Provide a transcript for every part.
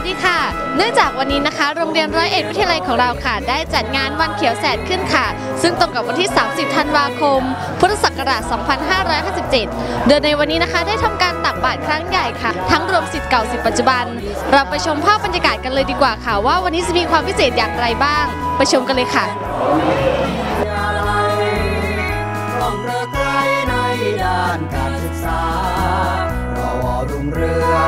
วัสดีค่ะ เนื่องจากวันนี้นะคะ โรงเรียนร้อยเอ็ดวิทยาลัยของเราค่ะ ได้จัดงานวันเขียวแสดขึ้นค่ะ ซึ่งตรงกับวันที่ 30 ธันวาคม พุทธศักราช 2557 โดยในวันนี้นะคะได้ทำการตักบาตรครั้งใหญ่ค่ะ ทั้งรวมสิทธิ์เก่าสิทธิ์ปัจจุบัน เราไปชมภาพบรรยากาศกันเลยดีกว่าค่ะ ว่าวันนี้จะมีความพิเศษอย่างไรบ้าง ไปชมกันเลยค่ะในด้านการศึกษารอวอรุ่งเรือง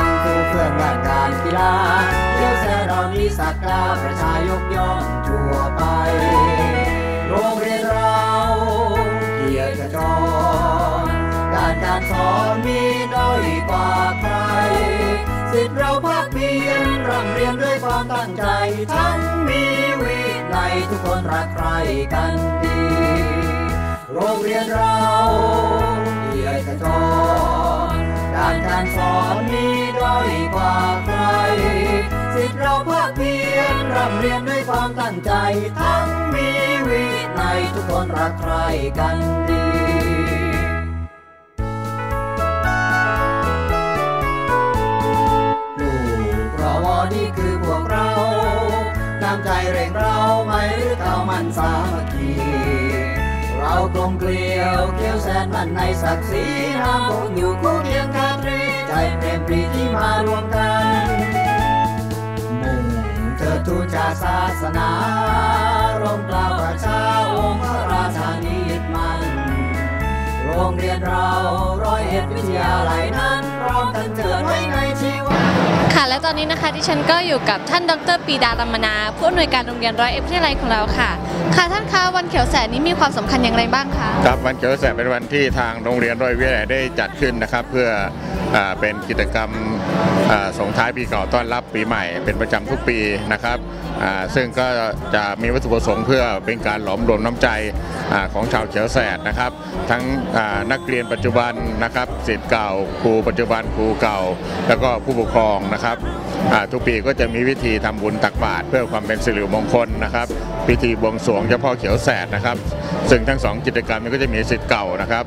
สักการประชายกย่องทั่วไป โรงเรียนเราเกียรติกระจรด้านการสอนมีด้อยกว่าใคร สิทธิ์เราภาคเพียรร่ำเรียนด้วยความตั้งใจ ทั้งมีวินัยทุกคนรักใครกันดี โรงเรียนเราเกียรติกระจรด้านการสอนมีด้อยกว่าใคร สิทธิ์เราภาคเพียรร่ำเรียนด้วยความตั้งใจ ทั้งมีวินัยทุกคนรักใครกันดีลูกรอวอนี่คือพวกเราน้ำใจเร่งเราไม่หรือเท่ามันสามัคคีเรากลมเกลียวเกี้ยวแสนมันในศักดิ์ศรีน้ำคงอยู่คู่เคียงกันรีใจเต็มปรีที่มารวมกัน ศาสนาร่มเกล้าประชาองค์พระราชานิยตมัน โรงเรียนเราร้อยเอ็ดวิทยาลัยนั้นพร้อมกันเจิดไว้ในชีวะค่ะและตอนนี้นะคะที่ฉันก็อยู่กับท่านดรปีดาลัมมนาผู้อำนวยการโรงเรียนร้อยเอ็ดวิทยาลัยของเราค่ะ ค่ะท่านคะวันเขียวแสนนี้มีความสำคัญอย่างไรบ้างคะครับวันเขียวแสงเป็นวันที่ทางโรงเรียนร้อยวิทยาลัยได้จัดขึ้นนะครับ เพื่ออา เป็นกิจกรรมส่งท้ายปีเก่าต้อนรับปีใหม่ เป็นประจำทุกปีนะครับซึ่งก็จะมีวัตถุประสงค์เพื่อเป็นการหลอมรวมน้ำใจอของชาวเขียวแสดนะครับ ทั้งนักเรียนปัจจุบันนะครับศิษย์เก่าครูปัจจุบันครูเก่า แล้วก็ผู้ปกครองนะครับทุกปีก็จะมีวิธีทำบุญตักบาตรเพื่อความเป็นสิริมงคลนะครับ พิธีบวงสรวงเจ้าพ่อเขียวแสดนะครับ ซึ่งทั้งสองกิจกรรมนี้ก็จะมีสิทธิ์เก่านะครับ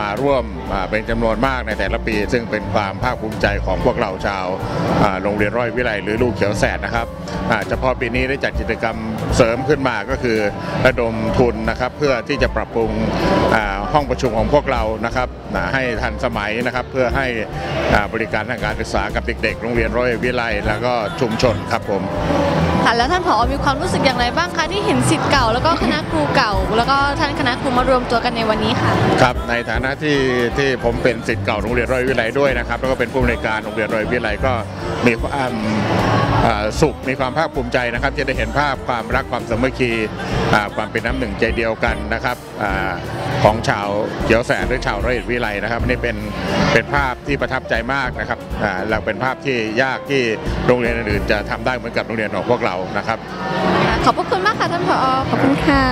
มาร่วม อ่าเป็นจำนวนมากในแต่ละปี ซึ่งเป็นความภาคภูมิใจของพวกเราชาวโรงเรียนร้อยวิไลหรือลูกเขียวแสดนะครับเฉพาะปีนี้ได้จัดกิจกรรมเสริมขึ้นมาก็คือระดมทุนนะครับเพื่อที่จะปรับปรุงห้องประชุมของพวกเรานะครับให้ทันสมัยนะครับเพื่อให้บริการทางการศึกษากับเด็กๆ โรงเรียนร้อยวิไลแล้วก็ชุมชนครับผม ค่ะแล้วท่านผอมีความรู้สึกอย่างไรบ้างคะที่เห็นสิทธิ์เก่า แล้วก็คณะครูเก่า แล้วก็ท่านคณะครูมารวมตัวกันในวันนี้ค่ะครับในฐานะที่ที่ผมเป็นสิทธิ์เก่าโรงเรียนร้อยวิไลด้วยนะครับแล้วก็เป็นผู้อำนวยการโรงเรียนร้อยวิไลก็มีความ สุขมีความภาคภูมิใจนะครับที่ได้เห็นภาพความรักความสามัคคีอ่าความเป็นน้ำหนึ่งใจเดียวกันนะครับอาของชาวเขียวแสนหรือชาวร้อยเอ็ดวิไลนะครับนี่เป็นเป็นภาพที่ประทับใจมากนะครับอ่าเราเป็นภาพที่ยากที่โรงเรียนอื่นๆจะทำได้เหมือนกับโรงเรียนของพวกเรานะครับ ขอบพระคุณมากค่ะท่านผอขอบคุณค่ะ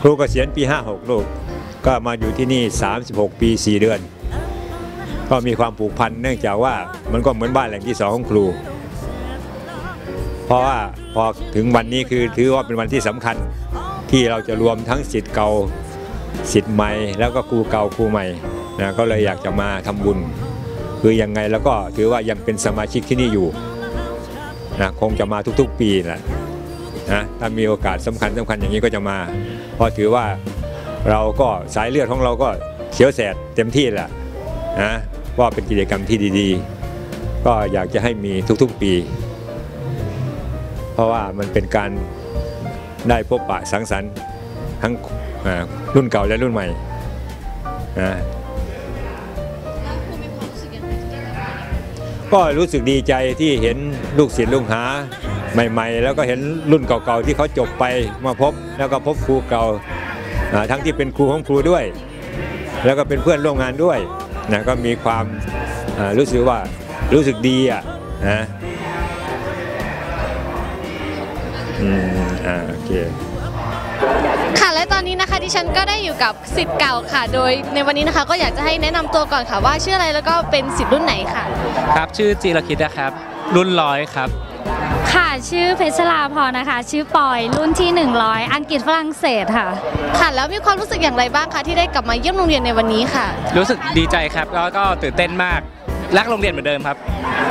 ครูเกษียณปี 56 ลูก ก็มาอยู่ที่นี่ 36 ปี 4 เดือน ก็มีความผูกพันเนื่องจากว่ามันก็เหมือนบ้านแหล่งที่สองของครู เพราะว่าพอถึงวันนี้คือถือว่าเป็นวันที่สำคัญที่เราจะรวมทั้งสิทธิ์เก่าสิทธิ์ใหม่ แล้วก็ครูเก่าครูใหม่นะก็เลยอยากจะมาทำบุญ คือยังไงแล้วก็ถือว่ายังเป็นสมาชิกที่นี่อยู่นะคงจะมาทุกๆปีแหละนะถ้ามีโอกาสสำคัญสำคัญอย่างนี้ก็จะมา เพราะถือว่าเราก็สายเลือดของเราก็เขียวแสดเต็มที่แหละนะ ว่าเป็นกิจกรรมที่ดีๆ ก็อยากจะให้มีทุกๆปี เพราะว่ามันเป็นการได้พบปะสังสรรค์ทั้งอ่ารุ่นเก่าและรุ่นใหม่นะก็รู้สึกดีใจที่เห็นลูกศิษย์ลูกหาใหม่ ๆ แล้วก็เห็นรุ่นเก่าๆที่เขาจบไปมาพบแล้วก็พบครูเก่าอ่าทั้งที่เป็นครูของครูด้วย แล้วก็เป็นเพื่อนร่วมงานด้วย นะก็มีความอ่ารู้สึกว่ารู้สึกดีอะนะอืมอ่าโอเคค่ะและตอนนี้นะคะดิฉันก็ได้อยู่กับสิทธิ์เก่าค่ะ โดยในวันนี้นะคะก็อยากจะให้แนะนำตัวก่อนค่ะว่าชื่ออะไรแล้วก็เป็นสิทธิ์รุ่นไหนค่ะ ครับชื่อจีรคิดนะครับ รุ่นร้อยครับค่ะ ชื่อเพชรลาพรนะคะ ชื่อปอยรุ่นที่ 100 อังกฤษฝรั่งเศสค่ะ ค่ะ แล้วมีความรู้สึกอย่างไรบ้างคะที่ได้กลับมาเยี่ยมโรงเรียนในวันนี้ค่ะ รู้สึกดีใจครับแล้วก็ตื่นเต้นมากรักโรงเรียนเหมือนเดิมครับ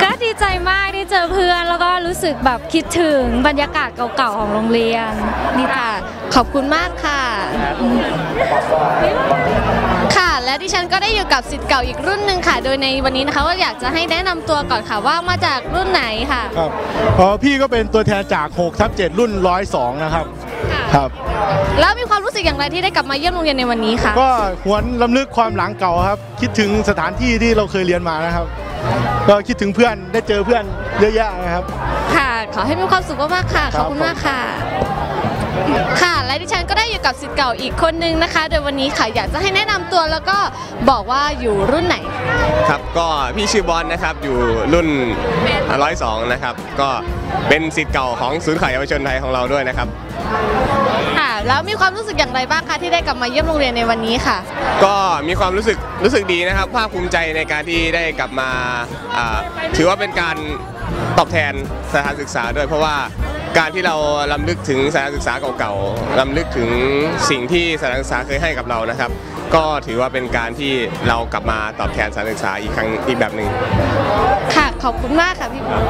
ก็ดีใจมากได้เจอเพื่อนแล้วก็รู้สึกแบบคิดถึงบรรยากาศเก่าๆของโรงเรียนนี่ค่ะขอบคุณมากค่ะค่ะและ ดิฉันก็ได้อยู่กับสิทธิ์เก่าอีกรุ่นหนึ่งค่ะ โดยในวันนี้นะคะก็อยากจะให้แนะนำตัวก่อนค่ะว่ามาจากรุ่นไหนค่ะครับอ๋อพี่ก็เป็นตัวแทนจาก6ทับ7รุ่น 102 นะครับครับ แล้วมีความรู้สึกอย่างไรที่ได้กลับมาเยี่ยมโรงเรียนในวันนี้ค่ะ ก็หวนลำลึกความหลังเก่าครับ คิดถึงสถานที่ที่เราเคยเรียนมานะครับ ก็คิดถึงเพื่อนได้เจอเพื่อนเยอะแยะนะครับ ค่ะ ขอให้มีความสุขมากๆค่ะคขรับอบคุณมากค่ะ ค่ะและ ดิฉันก็ได้อยู่กับสิทธิ์เก่าอีกคนนึงนะคะ โดยวันนี้ค่ะอยากจะให้แนะนำตัวแล้วก็บอกว่าอยู่รุ่นไหน ครับก็พี่ชื่อบอลนะครับอยู่รุ่นร้อยสองนะครับ ก็เป็นสิทธิ์เก่าของศูนย์ข่าวเยาวชนไทยของเราด้วยนะครับ ค่ะ แล้วมีความรู้สึกอย่างไรบ้างคะที่ได้กลับมาเยี่ยมโรงเรียนในวันนี้ค่ะ ก็มีความรู้สึกรู้สึกดีนะครับภาคภูมิใจในการที่ได้กลับมาอ่าถือว่าเป็นการตอบแทนสถานศึกษาด้วย เพราะว่า การที่เราลำลึกถึงสถานศึกษาเก่าๆลำลึกถึงสิ่งที่สถานศึกษาเคยให้กับเรานะครับ ก็ถือว่าเป็นการที่เรากลับมาตอบแทนสถานศึกษาอีกครั้งอีกแบบหนึ่งค่ะขอบคุณมากค่ะพี่บอล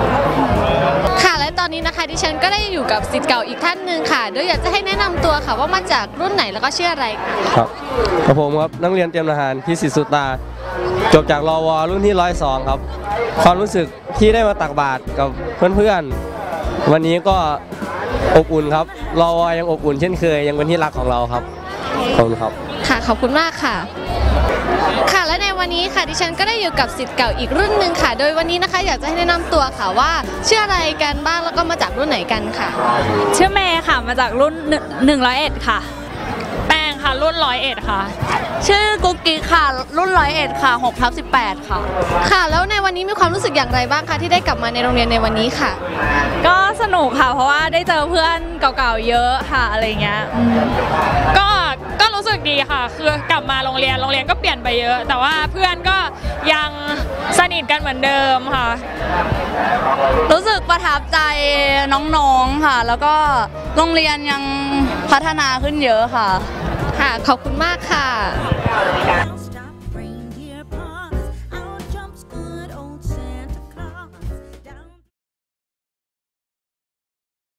ค่ะและตอนนี้นะคะดิฉันก็ได้อยู่กับสิทธิ์เก่าอีกท่านหนึ่งค่ะโดยอยากจะให้แนะนำตัวค่ะว่ามาจากรุ่นไหนแล้วก็ชื่ออะไรค่ะครับกับผมครับนักเรียนเตรียมทหารพิสิทธิ์สุตาจบจากรอวรุ่นที่ 102 ครับ ความรู้สึกที่ได้มาตักบาตรกับเพื่อนๆ วันนี้ก็อบอุ่นครับรอวยังอบอุ่นเช่นเคย ยังเป็นที่รักของเราครับ ขอบคุณครับ ค่ะขอบคุณมากค่ะ ค่ะและในวันนี้ค่ะดิฉันก็ได้อยู่กับสิทธิ์เก่าอีกรุ่นหนึ่งค่ะ โดยวันนี้นะคะอยากจะให้แนะนำตัวค่ะว่าชื่ออะไรกันบ้างแล้วก็มาจากรุ่นไหนกันค่ะ ชื่อเมย์ค่ะ มาจากรุ่น101ค่ะ แป้งค่ะ รุ่น101ค่ะ ชื่อกุ๊กกิ๊กค่ะ รุ่น101ค่ะ6ทับ18 ค่ะ ค่ะ แล้วในวันนี้มีความรู้สึกอย่างไรบ้างคะที่ได้กลับมาในโรงเรียนในวันนี้ค่ะ ก็สนุกค่ะเพราะว่าได้เจอเพื่อนเก่าๆเยอะค่ะอะไรเงี้ยอืมก็ก็รู้สึกดีค่ะ คือกลับมาโรงเรียนโรงเรียนก็เปลี่ยนไปเยอะ แต่ว่าเพื่อนก็ยังสนิทกันเหมือนเดิมค่ะ รู้สึกประทับใจน้องๆค่ะ แล้วก็โรงเรียนยังพัฒนาขึ้นเยอะค่ะค่ะ ขอบคุณมากค่ะ